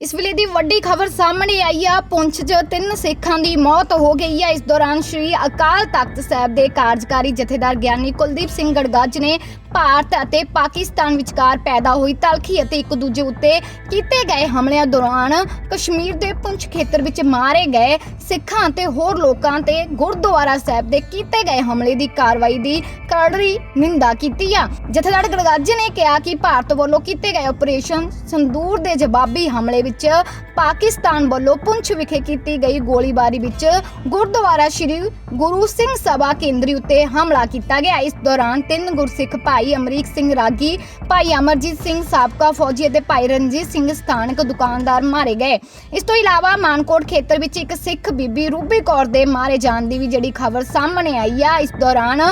ਇਸ ਵੇਲੇ ਦੀ ਵੱਡੀ ਖਬਰ ਸਾਹਮਣੇ ਆਈ ਆ। ਪੁੰਛ 'ਚ ਤਿੰਨ ਸਿੱਖਾਂ ਦੀ ਮੌਤ ਹੋ ਗਈ ਆ। ਇਸ ਦੌਰਾਨ ਸ਼੍ਰੀ ਅਕਾਲ ਤਖਤ ਸਾਹਿਬ ਦੇ ਕਾਰਜਕਾਰੀ ਜਥੇਦਾਰ ਗਿਆਨੀ ਕੁਲਦੀਪ ਸਿੰਘ ਗੜਗੱਜ ਨੇ ਭਾਰਤ ਅਤੇ ਪਾਕਿਸਤਾਨ ਵਿਚਕਾਰ ਪੈਦਾ ਹੋਈ ਤਲਖੀ ਅਤੇ ਇੱਕ ਦੂਜੇ ਉੱਤੇ ਕੀਤੇ ਗਏ ਹਮਲਿਆਂ ਦੌਰਾਨ ਕਸ਼ਮੀਰ ਦੇ ਪੁੰਛ ਖੇਤਰ ਵਿੱਚ ਮਾਰੇ ਗਏ ਸਿੱਖਾਂ ਤੇ ਹੋਰ ਲੋਕਾਂ ਤੇ ਗੁਰਦੁਆਰਾ ਸਾਹਿਬ ਦੇ ਕੀਤੇ ਗਏ ਹਮਲੇ ਦੀ ਕਾਰਵਾਈ ਦੀ ਕਰੜੀ ਨਿੰਦਾ ਕੀਤੀ ਆ। ਜਥੇਦਾਰ ਗੜਗੱਜ ਨੇ ਕਿਹਾ ਕਿ ਭਾਰਤ ਵੱਲੋਂ ਕੀਤੇ ਗਏ ਆਪਰੇਸ਼ਨ ਸੰਦੂਰ ਦੇ ਜਵਾਬੀ ਹਮਲੇ ਵਿੱਚ ਪਾਕਿਸਤਾਨ ਵੱਲੋਂ ਪੁੰਛ ਵਿਖੇ ਕੀਤੀ ਗਈ ਗੋਲੀਬਾਰੀ ਵਿੱਚ ਗੁਰਦੁਆਰਾ ਸ੍ਰੀ ਗੁਰੂ ਸਿੰਘ ਸਭਾ ਕੇਂਦਰੀ ਉੱਤੇ ਹਮਲਾ ਕੀਤਾ ਗਿਆ। ਇਸ ਦੌਰਾਨ ਤਿੰਨ ਗੁਰਸਿੱਖ ਭਾਈ ਅਮਰੀਕ ਸਿੰਘ ਰਾਗੀ, ਭਾਈ ਅਮਰਜੀਤ ਸਿੰਘ ਸਾਬਕਾ ਫੌਜੀ ਅਤੇ ਭਾਈ ਰਣਜੀਤ ਸਿੰਘ ਸਥਾਨਕ ਦੁਕਾਨਦਾਰ ਮਾਰੇ ਗਏ। ਇਸ ਤੋਂ ਇਲਾਵਾ ਮਾਨਕੋਟ ਖੇਤਰ ਵਿੱਚ ਇੱਕ ਸਿੱਖ ਬੀਬੀ ਰੂਬੀ ਕੌਰ ਦੇ ਮਾਰੇ ਜਾਣ ਦੀ ਵੀ ਜਿਹੜੀ ਖਬਰ ਸਾਹਮਣੇ ਆਈ ਆ, ਇਸ ਦੌਰਾਨ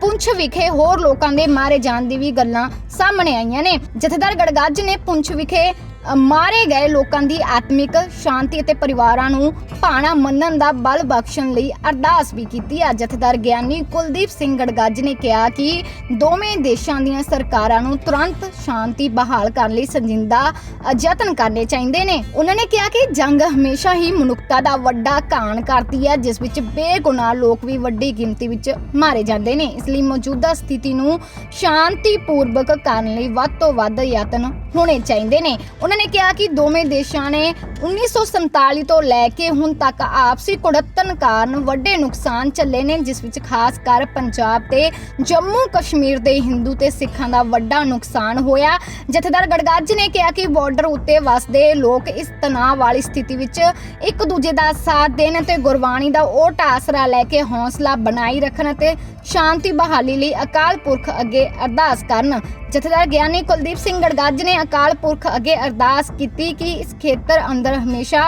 ਪੁੰਛ ਵਿਖੇ ਹੋਰ ਲੋਕਾਂ ਦੇ ਮਾਰੇ ਜਾਣ ਦੀ ਵੀ ਗੱਲਾਂ ਸਾਹਮਣੇ ਆਈਆਂ ਨੇ। ਜਥੇਦਾਰ ਗੜਗੱਜ ਨੇ ਪੁੰਛ ਵਿਖੇ ਮਾਰੇ ਗਏ ਲੋਕਾਂ ਦੀ ਆਤਮਿਕ ਸ਼ਾਂਤੀ ਅਤੇ ਪਰਿਵਾਰਾਂ ਨੂੰ ਭਾਣਾ ਮੰਨਣ ਦਾ ਬਲ ਬਖਸ਼ਣ ਲਈ ਅਰਦਾਸ ਵੀ ਕੀਤੀ। ਹੈ ਜਥੇਦਾਰ ਗਿਆਨੀ ਕੁਲਦੀਪ ਸਿੰਘ ਗੜਗੱਜ ਨੇ ਕਿਹਾ ਕਿ ਦੋਵੇਂ ਦੇਸ਼ਾਂ ਦੀਆਂ ਸਰਕਾਰਾਂ ਨੂੰ ਤੁਰੰਤ ਸ਼ਾਂਤੀ ਬਹਾਲ ਕਰਨ ਲਈ ਸੰਜੀਦਾ ਯਤਨ ਕਰਨੇ ਚਾਹੀਦੇ ਨੇ। ਉਹਨਾਂ ਨੇ ਕਿਹਾ ਕਿ ਜੰਗ ਹਮੇਸ਼ਾ ਹੀ ਮਨੁੱਖਤਾ ਦਾ ਵੱਡਾ ਘਾਣ ਕਰਦੀ ਹੈ, ਜਿਸ ਵਿੱਚ ਬੇਗੁਨਾਹ ਲੋਕ ਵੀ ਵੱਡੀ ਗਿਣਤੀ ਵਿੱਚ ਮਾਰੇ ਜਾਂਦੇ ਨੇ। ਇਸ ਲਈ ਮੌਜੂਦਾ ਸਥਿਤੀ ਨੂੰ ਸ਼ਾਂਤੀਪੂਰਵਕ ਕਰਨ ਲਈ ਵੱਧ ਤੋਂ ਵੱਧ ਯਤਨ ਹੋਣੇ ਚਾਹੀਦੇ ਨੇ। ਉਹਨਾਂ ਨੇ ਕਿਹਾ ਕਿ ਦੋਵੇਂ ਦੇਸ਼ਾਂ ਨੇ 1947 ਤੋਂ ਲੈ ਕੇ ਹੁਣ ਤੱਕ ਆਪਸੀ ਕੁੜੱਤਨ ਕਾਰਨ ਵੱਡੇ ਨੁਕਸਾਨ ਚੱਲੇ ਨੇ, ਜਿਸ ਵਿੱਚ ਖਾਸ ਕਰ ਪੰਜਾਬ ਤੇ ਜੰਮੂ ਕਸ਼ਮੀਰ ਦੇ ਹਿੰਦੂ ਤੇ ਸਿੱਖਾਂ ਦਾ ਵੱਡਾ ਨੁਕਸਾਨ ਹੋਇਆ। ਜਥੇਦਾਰ ਗੜਗੱਜ ਨੇ ਕਿਹਾ ਕਿ ਬਾਰਡਰ ਉੱਤੇ ਵਸਦੇ ਲੋਕ ਇਸ ਤਣਾਅ ਵਾਲੀ ਸਥਿਤੀ ਵਿੱਚ ਇੱਕ ਦੂਜੇ ਦਾ ਸਾਥ ਦੇਣ ਤੇ ਗੁਰਬਾਣੀ ਦਾ ਓਟ ਆਸਰਾ ਲੈ ਕੇ ਹੌਸਲਾ ਬਣਾਈ ਰੱਖਣ ਅਤੇ ਸ਼ਾਂਤੀ ਬਹਾਲੀ ਲਈ ਅਕਾਲ ਪੁਰਖ ਅੱਗੇ ਅਰਦਾਸ ਕਰਨ। ਜਥੇਦਾਰ ਗਿਆਨੀ ਕੁਲਦੀਪ ਸਿੰਘ ਗੜਗੱਜ ਨੇ ਅਕਾਲ ਪੁਰਖ ਅੱਗੇ ਅਰਦਾਸ ਕੀਤੀ ਕਿ ਇਸ ਖੇਤਰ ਅੰਦਰ ਹਮੇਸ਼ਾ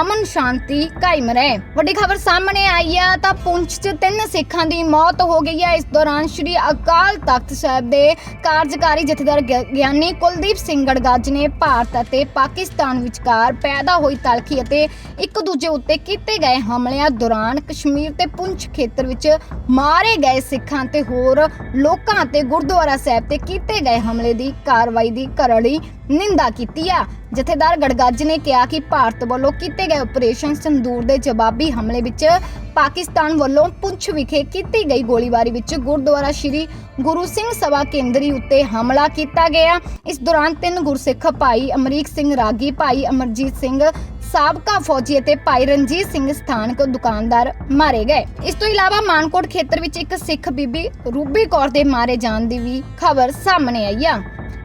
ਅਮਨ ਸ਼ਾਂਤੀ ਕਾਇਮ ਰਹੇ। ਵੱਡੀ ਖਬਰ ਸਾਹਮਣੇ ਆਈ ਆ ਤਾਂ ਪੁੰਛ 'ਚ ਤਿੰਨ ਸਿੱਖਾਂ ਦੀ ਮੌਤ ਹੋ ਗਈ ਹੈ ਇਸ ਦੌਰਾਨ ਸ਼੍ਰੀ ਅਕਾਲ ਤਖਤ ਸਾਹਿਬ ਦੇ ਕਾਰਜਕਾਰੀ ਜਥੇਦਾਰ ਗਿਆਨੀ ਕੁਲਦੀਪ ਸਿੰਘ ਗੜਗੱਜ ਨੇ ਭਾਰਤ ਅਤੇ ਪਾਕਿਸਤਾਨ ਵਿਚਕਾਰ ਪੈਦਾ ਹੋਈ ਤਲਖੀ ਅਤੇ ਇੱਕ ਦੂਜੇ ਉੱਤੇ ਕੀਤੇ ਗਏ ਹਮਲਿਆਂ ਦੌਰਾਨ ਕਸ਼ਮੀਰ ਤੇ ਪੁੰਛ ਖੇਤਰ ਵਿੱਚ ਮਾਰੇ ਗਏ ਸਿੱਖਾਂ ਤੇ ਹੋਰ ਲੋਕਾਂ ਤੇ ਗੁਰਦੁਆਰਾ ਸਾਹਿਬ ਤੇ ਕੀਤੇ ਗਏ ਹਮਲੇ ਦੀ ਕਾਰਵਾਈ ਦੀ ਕਰੜੀ ਨਿੰਦਾ ਕੀਤੀ ਆ। ਜਥੇਦਾਰ ਗੜਗੱਜ ਨੇ ਕਿਹਾ ਕਿ ਭਾਰਤ ਵੱਲੋਂ ਕੀਤੇ ਗਏ ਆਪਰੇਸ਼ਨ ਸੰਦੂਰ ਦੇ ਜਵਾਬੀ ਹਮਲੇ ਵਿੱਚ ਪਾਕਿਸਤਾਨ ਵੱਲੋਂ ਪੁੰਛ ਵਿਖੇ ਕੀਤੀ ਗਈ ਗੋਲੀਬਾਰੀ ਵਿੱਚ ਗੁਰਦੁਆਰਾ ਸ੍ਰੀ ਗੁਰੂ ਸਿੰਘ ਸਭਾ ਕੇਂਦਰੀ ਉੱਤੇ ਹਮਲਾ ਕੀਤਾ ਗਿਆ। ਇਸ ਦੌਰਾਨ ਤਿੰਨ ਗੁਰਸਿੱਖ ਭਾਈ ਅਮਰੀਕ ਸਿੰਘ ਰਾਗੀ, ਭਾਈ ਅਮਰਜੀਤ ਸਿੰਘ ਸਾਬਕਾ ਫੌਜੀ ਅਤੇ ਭਾਈ ਰਣਜੀਤ ਸਿੰਘ ਸਥਾਨਕ ਦੁਕਾਨਦਾਰ ਮਾਰੇ ਗਏ। ਇਸ ਤੋਂ ਇਲਾਵਾ ਮਾਨਕੋਟ ਖੇਤਰ ਵਿੱਚ ਇੱਕ ਸਿੱਖ ਬੀਬੀ ਰੂਬੀ ਕੌਰ ਦੇ ਮਾਰੇ ਜਾਣ ਦੀ ਵੀ ਖਬਰ ਸਾਹਮਣੇ ਆਈ ਆ।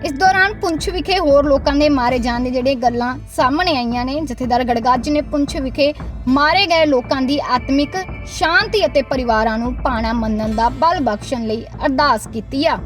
ਇਸ ਦੌਰਾਨ ਪੁੰਛ ਵਿਖੇ ਹੋਰ ਲੋਕਾਂ ਦੇ ਮਾਰੇ ਜਾਣ ਦੀ ਜਿਹੜੇ ਗੱਲਾਂ ਸਾਹਮਣੇ ਆਈਆਂ ਨੇ, ਜਥੇਦਾਰ ਗੜਗੱਜ ਨੇ ਪੁੰਛ ਵਿਖੇ ਮਾਰੇ ਗਏ ਲੋਕਾਂ ਦੀ ਆਤਮਿਕ ਸ਼ਾਂਤੀ ਅਤੇ ਪਰਿਵਾਰਾਂ ਨੂੰ ਪਾਣਾ ਮੰਨਣ ਦਾ ਬਲ ਬਖਸ਼ਣ ਲਈ ਅਰਦਾਸ ਕੀਤੀ ਆ।